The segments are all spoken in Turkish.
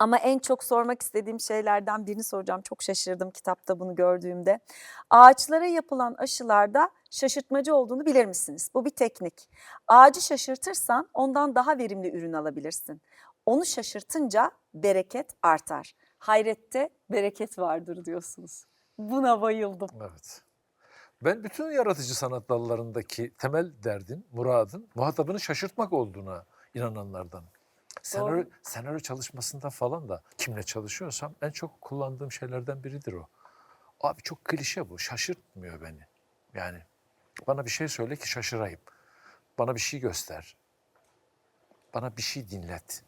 Ama en çok sormak istediğim şeylerden birini soracağım. Çok şaşırdım kitapta bunu gördüğümde. Ağaçlara yapılan aşılarda şaşırtmacı olduğunu bilir misiniz? Bu bir teknik. Ağacı şaşırtırsan ondan daha verimli ürün alabilirsin. Onu şaşırtınca bereket artar. Hayrette bereket vardır diyorsunuz. Buna bayıldım. Evet. Ben bütün yaratıcı sanat dallarındaki temel derdin, muradın muhatabını şaşırtmak olduğuna inananlardan. Senaryo, Doğru. senaryo çalışmasında falan da kimle çalışıyorsam en çok kullandığım şeylerden biridir o. Abi çok klişe bu. Şaşırtmıyor beni. Yani bana bir şey söyle ki şaşırayım. Bana bir şey göster. Bana bir şey dinlet.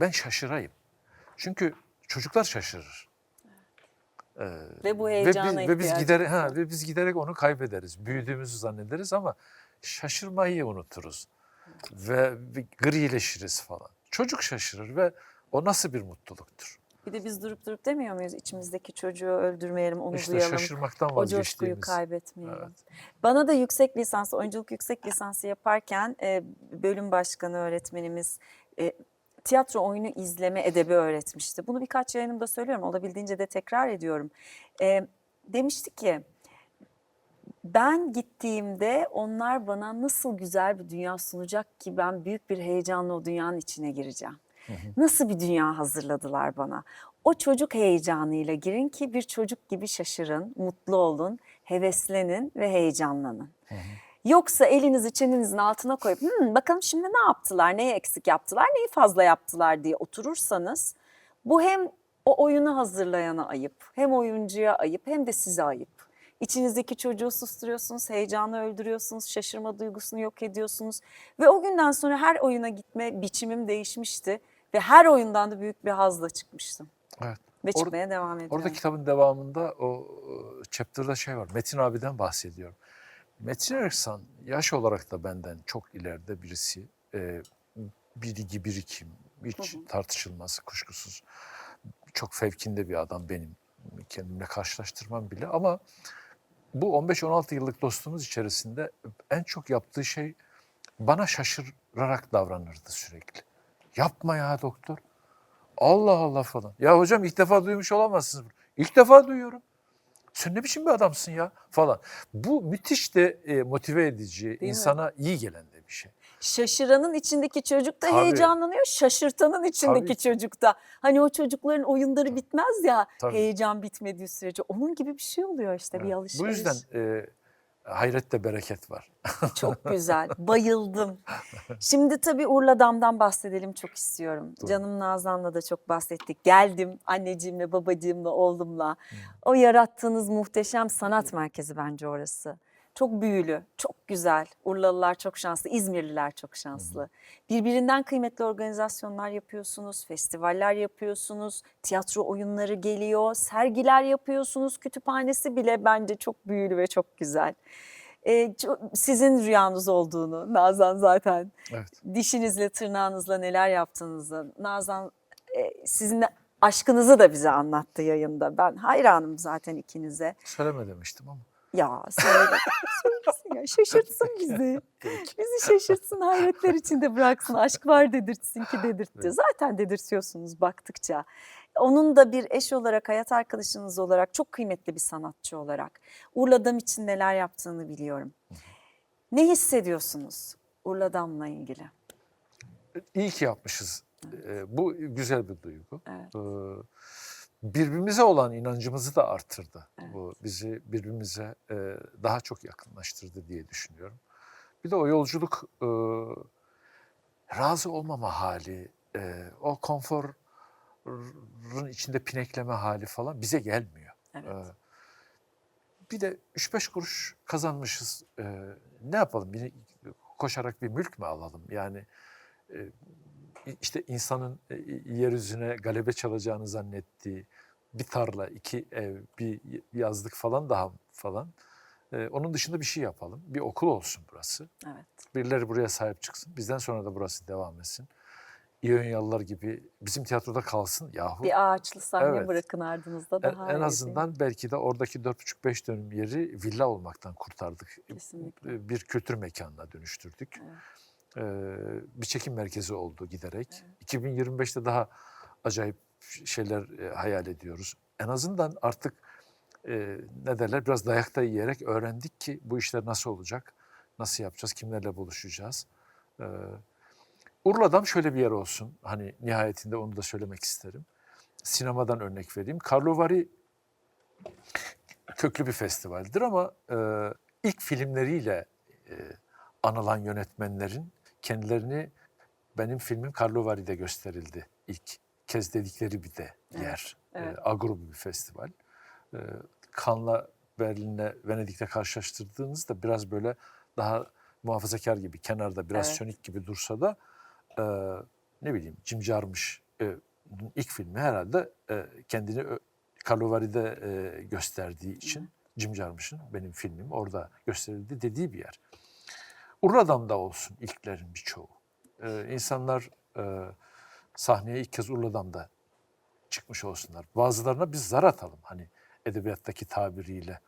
Ben şaşırayım. Çünkü çocuklar şaşırır. Ee, Ve bu ve heyecana biz, ve biz giderek ha ve biz giderek onu kaybederiz. Büyüdüğümüzü zannederiz ama şaşırmayı unuturuz. Ve grileşiriz falan. Çocuk şaşırır ve o nasıl bir mutluluktur? Bir de biz durup durup demiyor muyuz? İçimizdeki çocuğu öldürmeyelim, onu işte duyalım. şaşırmaktan O coşkuyu vazgeçtiğimiz. kaybetmeyelim. Evet. Bana da yüksek lisans, oyunculuk yüksek lisansı yaparken e, bölüm başkanı öğretmenimiz e, tiyatro oyunu izleme edebi öğretmişti. Bunu birkaç yayınımda söylüyorum, olabildiğince de tekrar ediyorum. E, demişti ki, ben gittiğimde onlar bana nasıl güzel bir dünya sunacak ki ben büyük bir heyecanla o dünyanın içine gireceğim. Nasıl bir dünya hazırladılar bana? O çocuk heyecanıyla girin ki bir çocuk gibi şaşırın, mutlu olun, heveslenin ve heyecanlanın. Yoksa elinizi çeninizin altına koyup "Hmm, bakalım şimdi ne yaptılar, neyi eksik yaptılar, neyi fazla yaptılar diye oturursanız bu hem o oyunu hazırlayana ayıp, hem oyuncuya ayıp hem de size ayıp. İçinizdeki çocuğu susturuyorsunuz, heyecanı öldürüyorsunuz, şaşırma duygusunu yok ediyorsunuz. Ve o günden sonra her oyuna gitme biçimim değişmişti ve her oyundan da büyük bir hazla çıkmıştım. Evet. Ve Or- çıkmaya devam ediyorum. Orada kitabın devamında o chapter'da şey var. Metin abiden bahsediyorum. Metin Erksan yaş olarak da benden çok ileride birisi. E, bilgi birikim, hiç Hı hı. tartışılmaz kuşkusuz. Çok fevkinde bir adam benim. Kendimle karşılaştırmam bile ama bu 15-16 yıllık dostluğumuz içerisinde en çok yaptığı şey bana şaşırarak davranırdı sürekli. Yapma ya doktor. Allah Allah falan. Ya hocam ilk defa duymuş olamazsınız. İlk defa duyuyorum. Sen ne biçim bir adamsın ya falan. Bu müthiş de e, motive edici, mi? insana iyi gelen de bir şey. Şaşıranın içindeki çocuk da Tabii. heyecanlanıyor, şaşırtanın içindeki Tabii. çocuk da. Hani o çocukların oyunları bitmez ya Tabii. heyecan bitmediği sürece. Onun gibi bir şey oluyor işte bir Evet. alışveriş. Bu yüzden e, hayrette bereket var. Çok güzel, bayıldım. Şimdi tabii Urla'dam'dan bahsedelim çok istiyorum. Doğru. Canım Nazan'la da çok bahsettik. Geldim anneciğimle, babacığımla, oğlumla. O yarattığınız muhteşem sanat merkezi bence orası. Çok büyülü, çok güzel. Urlalılar çok şanslı, İzmirliler çok şanslı. Birbirinden kıymetli organizasyonlar yapıyorsunuz, festivaller yapıyorsunuz, tiyatro oyunları geliyor, sergiler yapıyorsunuz. Kütüphanesi bile bence çok büyülü ve çok güzel. Ee, sizin rüyanız olduğunu Nazan zaten Evet. dişinizle tırnağınızla neler yaptığınızı Nazan e, sizin aşkınızı da bize anlattı yayında. Ben hayranım zaten ikinize. Söyleme demiştim ama. Ya söyle, söylesin ya şaşırtsın bizi. Bizi şaşırtsın hayretler içinde bıraksın. Aşk var dedirtsin ki dedirtti. Evet. Zaten dedirtiyorsunuz baktıkça. Onun da bir eş olarak, hayat arkadaşınız olarak, çok kıymetli bir sanatçı olarak Urla'dam için neler yaptığını biliyorum. Ne hissediyorsunuz Urla'dam'la ilgili? İyi ki yapmışız. E, bu güzel bir duygu. Evet. E, birbirimize olan inancımızı da arttırdı. Bu bizi birbirimize e, daha çok yakınlaştırdı diye düşünüyorum. Bir de o yolculuk e, razı olmama hali, e, o konforun içinde pinekleme hali falan bize gelmiyor. Evet. E, bir de 3-5 kuruş kazanmışız. E, ne yapalım? Bir, koşarak bir mülk mü alalım? Yani e, işte insanın yeryüzüne galebe çalacağını zannettiği bir tarla, iki ev, bir yazlık falan daha falan. E, onun dışında bir şey yapalım. Bir okul olsun burası. Evet. Birileri buraya sahip çıksın. Bizden sonra da burası devam etsin. İyonyalılar gibi bizim tiyatroda kalsın yahu. Bir ağaçlı sahne Evet. bırakın ardınızda En, daha iyi en değil mi? azından belki de oradaki 4,5-5 dönüm yeri villa olmaktan kurtardık. Kesinlikle. Bir kültür mekanına dönüştürdük. Evet. Ee, bir çekim merkezi oldu giderek. 2025'te daha acayip şeyler e, hayal ediyoruz. En azından artık e, ne derler biraz dayakta yiyerek öğrendik ki bu işler nasıl olacak, nasıl yapacağız, kimlerle buluşacağız. E, Urla'dan şöyle bir yer olsun. Hani nihayetinde onu da söylemek isterim. Sinemadan örnek vereyim. Karlovari köklü bir festivaldir ama e, ilk filmleriyle e, anılan yönetmenlerin kendilerini benim filmim Karlovari'de gösterildi ilk kez dedikleri bir de yer. evet. E, A grubu bir festival. E, Cannes'la Berlin'le Venedik'te karşılaştırdığınızda biraz böyle daha muhafazakar gibi kenarda biraz Evet. sönük gibi dursa da e, ne bileyim Jarmusch e, ilk filmi herhalde e, kendini Karlovari'de e, gösterdiği için Jim Jarmusch'ın benim filmim orada gösterildi dediği bir yer. Urla'dan da olsun ilklerin birçoğu. Ee, insanlar e, sahneye ilk kez Urla'dan çıkmış olsunlar. Bazılarına biz zar atalım hani edebiyattaki tabiriyle.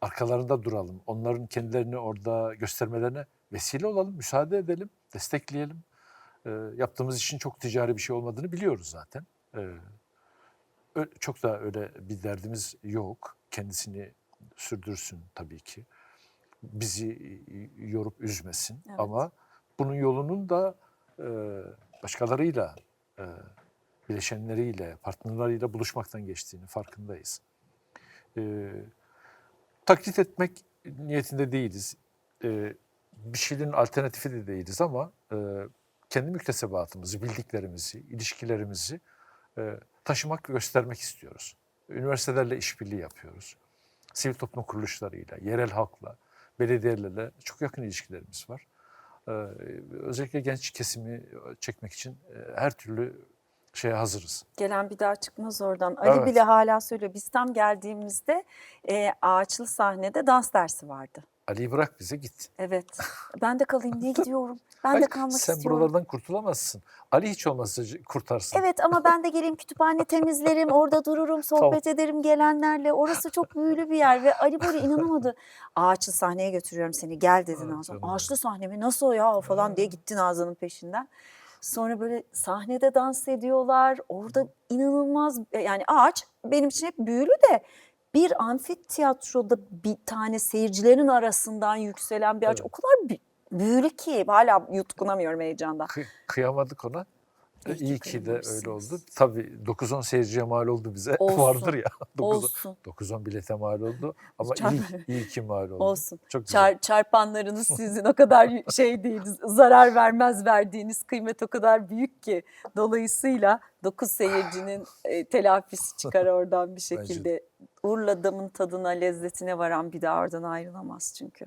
Arkalarında duralım. Onların kendilerini orada göstermelerine vesile olalım, müsaade edelim, destekleyelim. Ee, yaptığımız işin çok ticari bir şey olmadığını biliyoruz zaten. Ö- çok da öyle bir derdimiz yok. Kendisini sürdürsün tabii ki. Bizi yorup üzmesin. Evet. Ama bunun yolunun da e, başkalarıyla, e, bileşenleriyle, partnerleriyle buluşmaktan geçtiğini farkındayız. E, taklit etmek niyetinde değiliz. E, bir şeylerin alternatifi de değiliz ama e, kendi müktesebatımızı, bildiklerimizi, ilişkilerimizi e, taşımak ve göstermek istiyoruz. Üniversitelerle işbirliği yapıyoruz. Sivil toplum kuruluşlarıyla, yerel halkla, belediyelerle çok yakın ilişkilerimiz var. Ee, özellikle genç kesimi çekmek için e, her türlü şeye hazırız. Gelen bir daha çıkmaz oradan. Ali Evet. bile hala söylüyor. Biz tam geldiğimizde e, ağaçlı sahnede dans dersi vardı. Ali'yi bırak bize git. Evet. Ben de kalayım diye gidiyorum. Ben Hayır, de kalmak sen istiyorum. buralardan kurtulamazsın. Ali hiç olmazsa kurtarsın. Evet ama ben de geleyim kütüphane temizlerim, orada dururum, sohbet ederim gelenlerle. Orası çok büyülü bir yer ve Ali böyle inanamadı. Ağaçlı sahneye götürüyorum seni gel dedi Evet, Nazan. Ağaçlı sahne mi nasıl o ya falan diye gitti Nazan'ın peşinden. Sonra böyle sahnede dans ediyorlar. Orada inanılmaz yani ağaç benim için hep büyülü de bir amfiteyatroda bir tane seyircilerin arasından yükselen bir ağaç Evet. o kadar bü- büyülü ki hala yutkunamıyorum heyecandan. Kı- kıyamadık ona. İyi İyi ki de öyle oldu. Tabii 9-10 seyirciye mal oldu bize. Olsun, Vardır ya. 9-10 Olsun. 9-10 bilete mal oldu. Ama Çarp- iyi, iyi ki mal oldu. Olsun. Çok güzel. Çar, çarpanlarınız sizin o kadar şey değil, zarar vermez verdiğiniz kıymet o kadar büyük ki. Dolayısıyla 9 seyircinin e, telafisi çıkar oradan bir şekilde. Urla damın tadına, lezzetine varan bir daha oradan ayrılamaz çünkü.